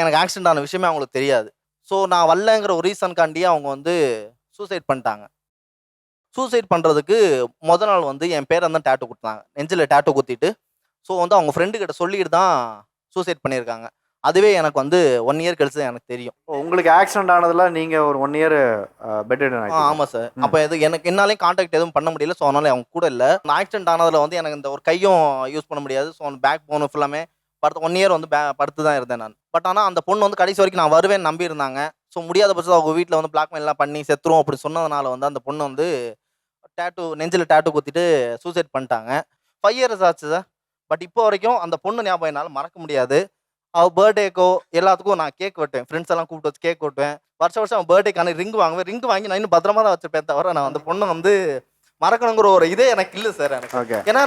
எனக்கு ஆக்சிடென்ட் ஆன விஷயமே அவங்களுக்கு தெரியாது. ஸோ நான் வரலங்கிற ஒரு ரீசன்காண்டியே அவங்க வந்து சூசைட் பண்ணிட்டாங்க. சூசைட் பண்ணுறதுக்கு முத நாள் வந்து என் பேரை தான் டேட்டு கொடுத்தாங்க. நெஞ்சில் டேட்டு குத்திட்டு ஸோ வந்து அவங்க ஃப்ரெண்டு கிட்ட சொல்லிட்டு தான் சூசைட் பண்ணியிருக்காங்க. அதுவே எனக்கு வந்து ஒன் இயர் கழிச்சு எனக்கு தெரியும். உங்களுக்கு ஆக்சிடென்ட் ஆனதுல நீங்க ஒரு ஒன் இயர் பெட் ஆ ஆமாம் சார். அப்போ இது எனக்கு என்னாலையும் காண்டாக்ட் எதுவும் பண்ண முடியல. ஸோ அதனால அவங்க கூட இல்லை. நான் ஆக்சிடென்ட் ஆனதில் வந்து எனக்கு இந்த ஒரு கையும் யூஸ் பண்ண முடியாது. ஸோ பேக் போன் ஃபுல்லாமே படுத்து ஒன் இயர் வந்து பே படுத்து தான் இருந்தேன் நான். பட் ஆனால் அந்த பொண்ணு வந்து கடைசி வரைக்கும் நான் வருவேன் நம்பி இருந்தாங்க ஸோ முடியாத பட்சத்தில் அவங்க வீட்டில் வந்து பிளாக்மெயிலாம் பண்ணி செத்துரும் அப்படி சொன்னதுனால வந்து அந்த பொண்ணு வந்து டேட்டு நெஞ்சில் டேட்டு குத்திட்டு சூசைட் பண்ணிட்டாங்க. ஃபைவ் இயர்ஸ் ஆச்சு சார் பட் இப்போ வரைக்கும் அந்த பொண்ணு ஞாபகம் என்னால் மறக்க முடியாது. அவள் பர்த்டேக்கோ எல்லாத்துக்கும் நான் கேக் வெட்டுவேன். ஃப்ரெண்ட்ஸ் எல்லாம் கூப்பிட்டு வச்சு கேக் வெட்டுவேன் வருஷம் வருஷம் அவன் பர்த்டேக்கான ரிங் வாங்குவேன். ரிங் வாங்கி நான் இன்னும் பத்திரமா தான் வச்சிருப்பேன் தவிர நான் அந்த பொண்ணை வந்து மறக்கணுங்கிற ஒரு இதே எனக்கு இல்லை சார் எனக்கு. ஏன்னா